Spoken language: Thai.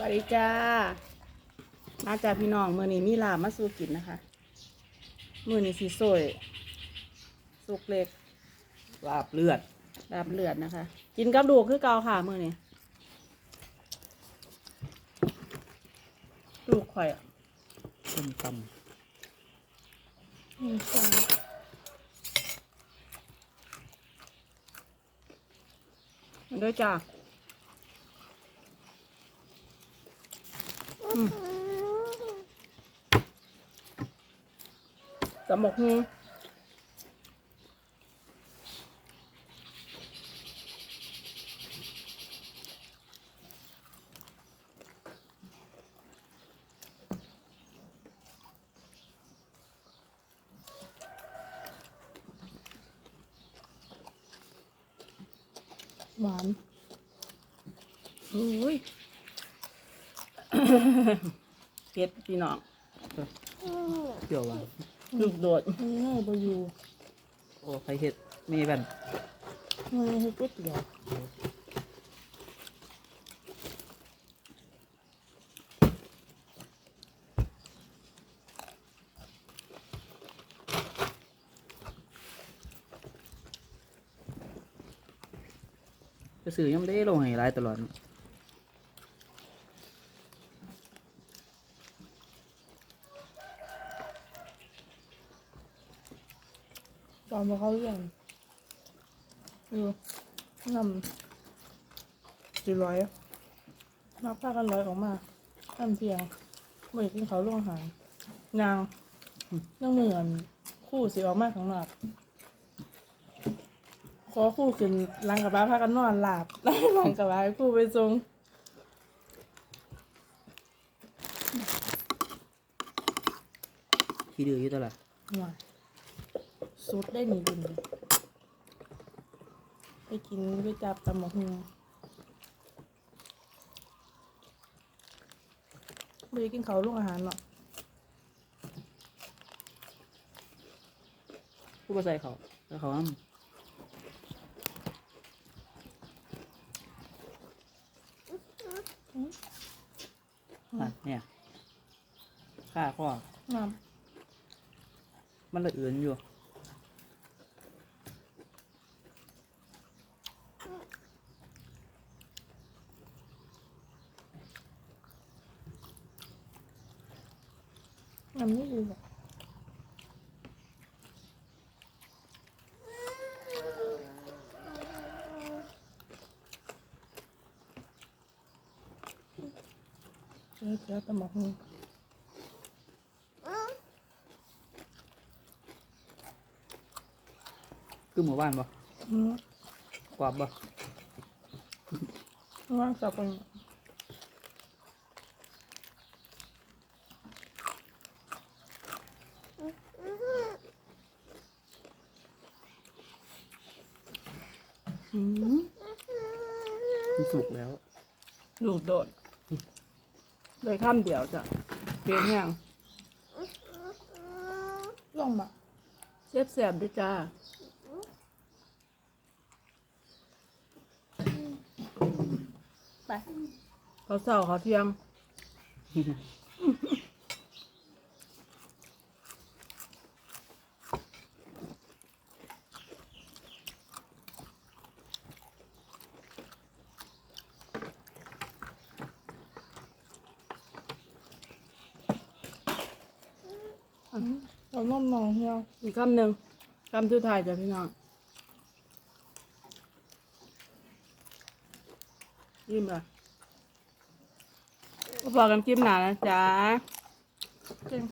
วัสดีจ้า มาจากพี่น้องมือนี้มีลามาสู่กินนะคะมือนี้สีสวยสุกเล็กลาบเลือดลาบเลือดนะคะ กินกับดูกคือเกาค่ะมือนี้ลูข่อยอะส้มตอืมจ้มด้วยจ้า สมบกฮูหวานอุ้ยเผ็ดพี่น้องำเปรี้ยวหวาน ลูกโดดง่ายบอยู่โอ้ใครเห็ดมีแบนง่ายให้ก๋วยเตี๋ยวจะซื้อยังไม่ได้ลงให้รายตลอดตอ นมาเขาเรื่องดูนำสี่ร้อยนับผ้ากันร้อยออกมาทำเพียงไม่ได้กินเขาวล่วงอาหารยางยังเหมือนคู่สีออกมาข้างนอกขอคู่ขึ้นหลังกับบ้าพากันนอนหลับหลังกับบ้าให้คู่ไปทรงขี้ดื้ออยู่ตลอดหน่อย สุดได้หนีดุนเลยไปกินไปจับตำหมกฮุงไม่ได้กินเขาวล่วงอาหารเนาะผู้ประใส่เขาแล้วเขาอ้ำอะเนี่ยข้าข้อน้มันละเอือนอยู่ำน้ำนี่ดีแบบเจ้าเจ้าตำ มันสุกแล้วลูกโดดเลยข้ามเดียวจ้ะเผ็ดแห้งลองมาเสียบเสียบด้วยจ้าไปเขาเศร้าเขาเที่ยง เราล่มนองเฮียวอีกคำหนึ่งคำสุดท้ายจ้ะพี่น้องยิ้มเลยก็พอกันจิ้มหนานะจ๊ะเก่ง